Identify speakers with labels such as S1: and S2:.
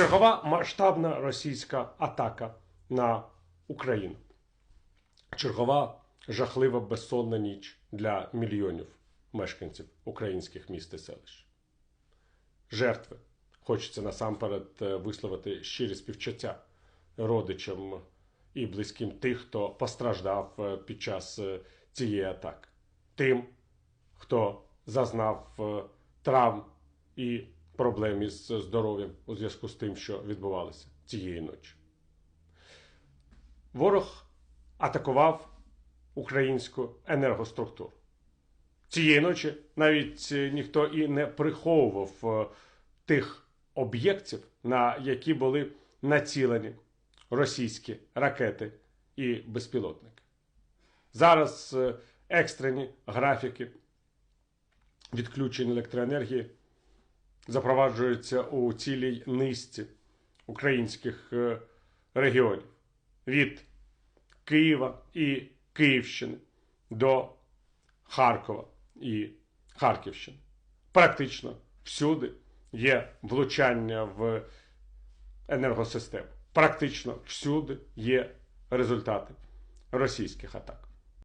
S1: Чергова масштабна російська атака на Україну. Чергова жахлива безсонна ніч для мільйонів мешканців українських міст і селищ. Жертви. Хочеться насамперед е, висловити щирі співчуття родичам і близьким тих, хто постраждав е, під час е, цієї атаки. Тим, хто зазнав травм і проблем із здоров'ям у зв'язку з тим, що відбувалося цієї ночі. Ворог атакував українську енергоструктуру. Цієї ночі навіть е, ніхто і не приховував е, тих об'єктів, на які були націлені російські ракети і безпілотники. Зараз е, екстрені графіки відключень електроенергії запроваджуються у цілій низці українських е, регіонів від Києва і Київщини до Харкова і Харківщини. Практично всюди є влучання в енергосистему. Практично всюди є результати російських атак.